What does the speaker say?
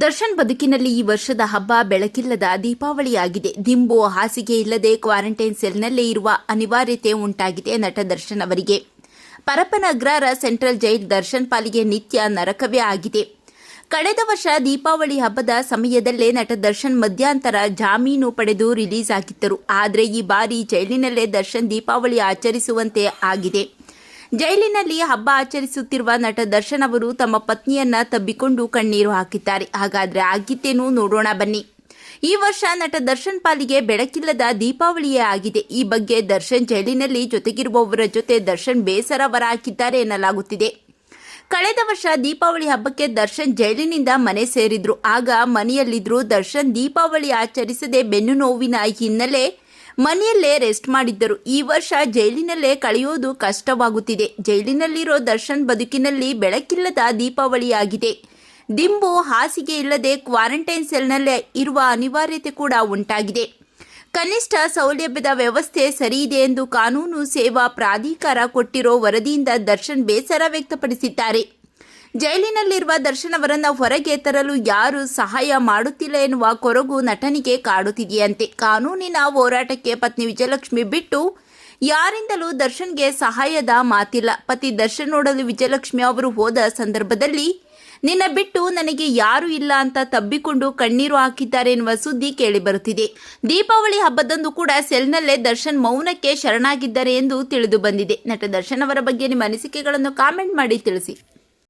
ದರ್ಶನ್ ಬದುಕಿನಲ್ಲಿ ಈ ವರ್ಷದ ಹಬ್ಬ ಬೆಳಕಿಲ್ಲದ ದೀಪಾವಳಿಯಾಗಿದೆ. ದಿಂಬು, ಹಾಸಿಗೆ ಇಲ್ಲದೆ ಕ್ವಾರಂಟೈನ್ ಸೆಲ್ನಲ್ಲೇ ಇರುವ ಅನಿವಾರ್ಯತೆ ಉಂಟಾಗಿದೆ ನಟ ದರ್ಶನ್ ಅವರಿಗೆ. ಪರಪ್ಪನಗ್ರರ ಸೆಂಟ್ರಲ್ ಜೈಲ್ ದರ್ಶನ್ ಪಾಲಿಗೆ ನಿತ್ಯ ನರಕವೇ ಆಗಿದೆ. ಕಳೆದ ವರ್ಷ ದೀಪಾವಳಿ ಹಬ್ಬದ ಸಮಯದಲ್ಲೇ ನಟ ದರ್ಶನ್ ಮಧ್ಯಂತರ ಜಾಮೀನು ಪಡೆದು ರಿಲೀಸ್ ಆಗಿದ್ದರು. ಆದರೆ ಈ ಬಾರಿ ಜೈಲಿನಲ್ಲೇ ದರ್ಶನ್ ದೀಪಾವಳಿ ಆಚರಿಸುವಂತೆ ಆಗಿದೆ. ಜೈಲಿನಲ್ಲಿ ಹಬ್ಬ ಆಚರಿಸುತ್ತಿರುವ ನಟ ದರ್ಶನ್ ಅವರು ತಮ್ಮ ಪತ್ನಿಯನ್ನ ತಬ್ಬಿಕೊಂಡು ಕಣ್ಣೀರು ಹಾಕಿದ್ದಾರೆ. ಹಾಗಾದ್ರೆ ಆಗಿತ್ತೇನು? ನೋಡೋಣ ಬನ್ನಿ. ಈ ವರ್ಷ ನಟ ದರ್ಶನ್ ಪಾಲಿಗೆ ಬೆಳಕಿಲ್ಲದ ದೀಪಾವಳಿಯೇ ಆಗಿದೆ. ಈ ಬಗ್ಗೆ ದರ್ಶನ್ ಜೈಲಿನಲ್ಲಿ ಜೊತೆಗಿರುವವರ ಜೊತೆ ದರ್ಶನ್ ಬೇಸರ ಹೊರಹಾಕಿದ್ದಾರೆ ಎನ್ನಲಾಗುತ್ತಿದೆ. ಕಳೆದ ವರ್ಷ ದೀಪಾವಳಿ ಹಬ್ಬಕ್ಕೆ ದರ್ಶನ್ ಜೈಲಿನಿಂದ ಮನೆ ಸೇರಿದ್ರು. ಆಗ ಮನೆಯಲ್ಲಿದ್ರು ದರ್ಶನ್ ದೀಪಾವಳಿ ಆಚರಿಸದೆ ಬೆನ್ನು ನೋವಿನ ಹಿನ್ನೆಲೆ ಮನೆಯಲ್ಲೇ ರೆಸ್ಟ್ ಮಾಡಿದ್ದರು. ಈ ವರ್ಷ ಜೈಲಿನಲ್ಲೇ ಕಳೆಯೋದು ಕಷ್ಟವಾಗುತ್ತಿದೆ. ಜೈಲಿನಲ್ಲಿರೋ ದರ್ಶನ್ ಬದುಕಿನಲ್ಲಿ ಬೆಳಕಿಲ್ಲದ ದೀಪಾವಳಿಯಾಗಿದೆ. ದಿಂಬು ಹಾಸಿಗೆ ಇಲ್ಲದೆ ಕ್ವಾರಂಟೈನ್ ಸೆಲ್ನಲ್ಲೇ ಇರುವ ಅನಿವಾರ್ಯತೆ ಕೂಡ ಉಂಟಾಗಿದೆ. ಕನಿಷ್ಠ ಸೌಲಭ್ಯದ ವ್ಯವಸ್ಥೆ ಸರಿಯಿದೆ ಎಂದು ಕಾನೂನು ಸೇವಾ ಪ್ರಾಧಿಕಾರ ಕೊಟ್ಟಿರೋ ವರದಿಯಿಂದ ದರ್ಶನ್ ಬೇಸರ ವ್ಯಕ್ತಪಡಿಸಿದ್ದಾರೆ. ಜೈಲಿನಲ್ಲಿರುವ ದರ್ಶನ್ ಅವರನ್ನ ಹೊರಗೆ ತರಲು ಯಾರು ಸಹಾಯ ಮಾಡುತ್ತಿಲ್ಲ ಎನ್ನುವ ಕೊರಗು ನಟನಿಗೆ ಕಾಡುತ್ತಿದೆಯಂತೆ. ಕಾನೂನಿನ ಹೋರಾಟಕ್ಕೆ ಪತ್ನಿ ವಿಜಯಲಕ್ಷ್ಮಿ ಬಿಟ್ಟು ಯಾರಿಂದಲೂ ದರ್ಶನ್ಗೆ ಸಹಾಯದ ಮಾತಿಲ್ಲ. ಪತಿ ದರ್ಶನ್ ನೋಡಲು ವಿಜಯಲಕ್ಷ್ಮಿ ಅವರು ಹೋದ ಸಂದರ್ಭದಲ್ಲಿ, ನಿನ್ನ ಬಿಟ್ಟು ನನಗೆ ಯಾರು ಇಲ್ಲ ಅಂತ ತಬ್ಬಿಕೊಂಡು ಕಣ್ಣೀರು ಹಾಕಿದ್ದಾರೆ ಎನ್ನುವ ಸುದ್ದಿ ಕೇಳಿಬರುತ್ತಿದೆ. ದೀಪಾವಳಿ ಹಬ್ಬದಂದು ಕೂಡ ಸೆಲ್ನಲ್ಲೇ ದರ್ಶನ್ ಮೌನಕ್ಕೆ ಶರಣಾಗಿದ್ದಾರೆ ಎಂದು ತಿಳಿದು ಬಂದಿದೆ. ನಟ ದರ್ಶನ್ ಅವರ ಬಗ್ಗೆ ನಿಮ್ಮ ಅನಿಸಿಕೆಗಳನ್ನು ಕಾಮೆಂಟ್ ಮಾಡಿ ತಿಳಿಸಿ.